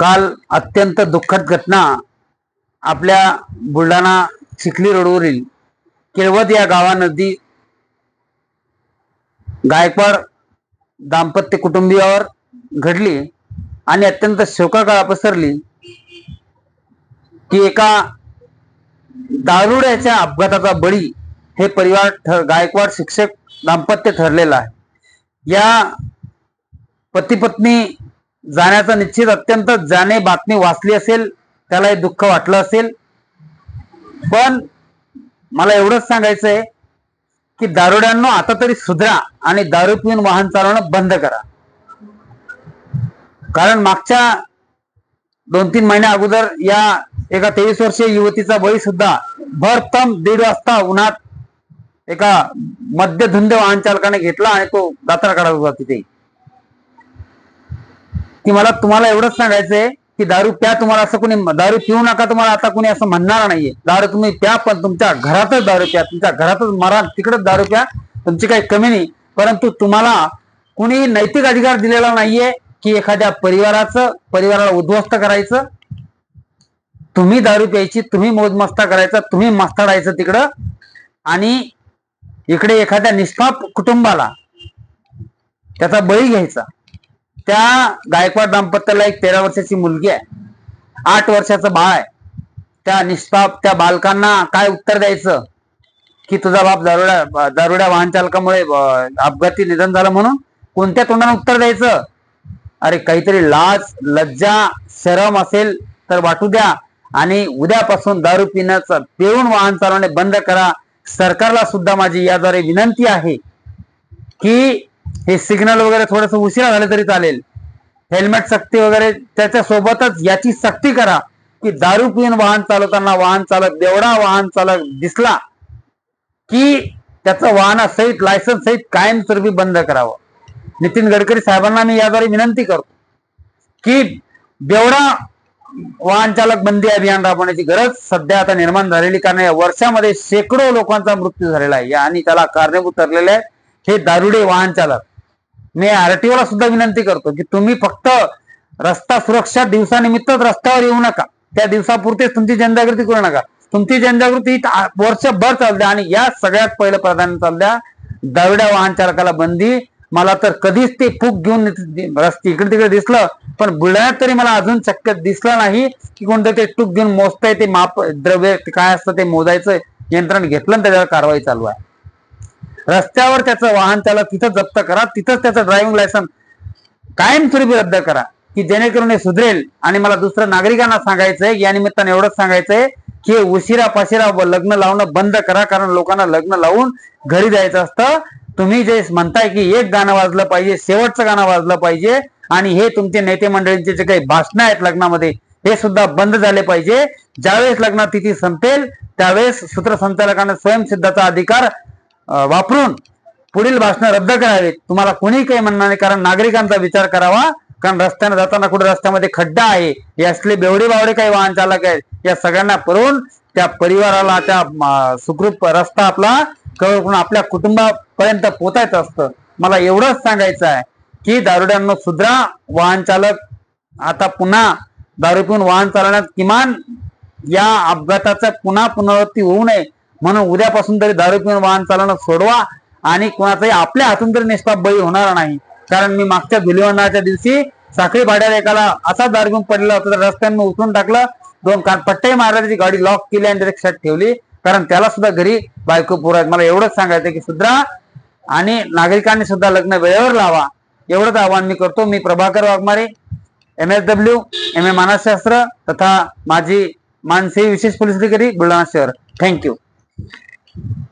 काल अत्यंत दुःखद घटना आपल्या बुलढाणा चिखली रोडवरील केळवद या गावानदी गायकवाड दाम्पत्य कुटुंबियावर घडली आणि अत्यंत शोकाकाळ पसरली की एका दारुड्याच्या अपघाताचा बळी हे परिवार ठर गायकवाड शिक्षक दाम्पत्य ठरलेलं आहे. या पती पत्नी जाण्याचा निश्चित अत्यंत जाणे बातमी वाचली असेल त्याला हे दुःख वाटलं असेल. पण मला एवढंच सांगायचं आहे की दारुड्यांनो आता तरी सुधरा आणि दारू पिऊन वाहन चालवणं बंद करा. कारण मागच्या दोन तीन महिन्या अगोदर या एका तेवीस वर्षीय युवतीचा बळी सुद्धा भरतम दीड वाजता उन्हात एका मध्यधुंद वाहन चालकाने घेतला आणि तो दात्रा काढत होता तिथे. की मला तुम्हाला एवढंच सांगायचंय की दारू प्या तुम्हाला असं कोणी दारू पिऊ नका तुम्हाला आता कोणी असं म्हणणार नाहीये. दारू तुम्ही प्या पण तुमच्या घरातच दारू प्या तुमच्या घरातच मरा तिकडेच दारू प्या तुमची काही कमी नाही. परंतु तुम्हाला कुणी नैतिक अधिकार दिलेला नाहीये की एखाद्या परिवाराचं परिवाराला उद्ध्वस्त करायचं. तुम्ही दारू प्यायची तुम्ही मोजमस्ता करायचा तुम्ही मस्ताडायचं तिकडं. आणि इकडे एखाद्या निष्पाप कुटुंबाला त्याचा बळी घ्यायचा. त्या गायकवाड दाम्पत्याला एक तेरा वर्षाची मुलगी आहे. आठ वर्षाचं बाळ आहे. त्या निष्पाप त्या बालकांना काय उत्तर द्यायचं? की तुझा बाप दारुड्या दारुड्या वाहन चालकामुळे अपघाती निधन झालं म्हणून कोणत्या तोंडाने उत्तर द्यायचं? अरे काहीतरी लाज लज्जा शरम असेल तर वाटू द्या आणि उद्यापासून दारू पिण्याचं पिऊन वाहन चालवणे बंद करा. सरकारला सुद्धा माझी याद्वारे विनंती आहे की हे सिग्नल वगैरे थोडस उशिरा झालं तरी चालेल. हेल्मेट सक्ती वगैरे त्याच्या सोबतच याची सक्ती करा की दारू पिऊन वाहन चालवताना वाहन चालक देवडा वाहन चालक दिसला की त्याचं वाहनासहित लायसन्स सहित कायमस्वरूपी बंद करावं. नितीन गडकरी साहेबांना मी याद्वारे विनंती करतो की देवडा वाहन चालक बंदी अभियान राबवण्याची गरज सध्या आता निर्माण झालेली कारण या वर्षामध्ये शेकडो लोकांचा मृत्यू झालेला आहे. आणि त्याला कारणीभूत ठरलेले आहे. हे दारुडे वाहन चालक. मी आरटीओला सुद्धा विनंती करतो की तुम्ही फक्त रस्ता सुरक्षा दिवसानिमित्तच रस्त्यावर येऊ नका. त्या दिवसापुरतेच तुमची जनजागृती करू नका. तुमची जनजागृती वर्षभर चालल्या आणि या सगळ्यात पहिलं प्राधान्य चालल्या दारुड्या वाहन चालकाला बंदी. मला तर कधीच ते फूक घेऊन रस्ते इकडे तिकडे दिसलं पण बुलढाण्यात तरी मला अजून शक्य दिसलं नाही की कोणतं ते टूक घेऊन मोजतंय ते माप द्रव्य काय असतं ते मोजायचं यंत्रण घेतलं आणि त्याच्यावर कारवाई चालू आहे. रस्त्यावर त्याचं वाहन त्याला तिथं जप्त करा तिथंच त्याचं ड्रायव्हिंग लायसन कायमस्वरूपी रद्द करा की जेणेकरून हे सुधरेल. आणि मला दुसऱ्या नागरिकांना सांगायचंय या निमित्ताने एवढंच सांगायचंय की उशिरा पाशिरा लग्न लावणं बंद करा कारण लोकांना लग्न लावून घरी जायचं असतं. तुम्ही जे म्हणताय की एक गाणं वाजलं पाहिजे शेवटचं गाणं वाजलं पाहिजे आणि हे तुमचे नेते मंडळींचे जे काही भाषणं आहेत लग्नामध्ये हे सुद्धा बंद झाले पाहिजे. ज्यावेळेस लग्नात तिथी संपेल त्यावेळेस सूत्रसंचालकांना स्वयंसिद्धाचा अधिकार वापरून पुढील भाषण रद्द करावीत. तुम्हाला कोणी काही म्हणणार नाही कारण नागरिकांचा विचार करावा. कारण रस्त्याने जाताना कुठे रस्त्यामध्ये खड्डा आहे हे असले बेवडे बावडे काही वाहन चालक आहेत या सगळ्यांना पळून त्या परिवाराला त्या सुखरूप रस्ता आपला कव्हर करून आपल्या कुटुंबापर्यंत पोचायचं असतं. मला एवढंच सांगायचं आहे की दारुड्यांना सुद्धा वाहन चालक आता पुन्हा दारू पिऊन वाहन चालवण्यात किमान या अपघाताचा पुन्हा पुनरावृत्ती होऊ नये म्हणून उद्यापासून तरी दारू पिऊन वाहन चालवणं सोडवा आणि कोणाचाही आपल्या हातून तरी निष्पाप बळी होणार नाही. कारण मी मागच्या धुलिवंदनाच्या दिवशी साखळी भाड्याला एकाला असा दारू घेऊन पडलेला होता तर रस्त्यानं उचलून टाकलं. दोन कानपट्टे मारला त्याची गाडी लॉक केली आणि त्याच्या ठेवली. कारण त्याला सुद्धा घरी बायको पोर मला एवढंच सांगायचं की सुद्धा आणि नागरिकांनी सुद्धा लग्न वेळेवर लावा. एवढंच आवाहन मी करतो. मी Prabhakar Waghmare M S W M A मानसशास्त्र तथा माझी मानसी विशेष पोलीस अधिकारी बुलढाणा शहर. थँक्यू きれい。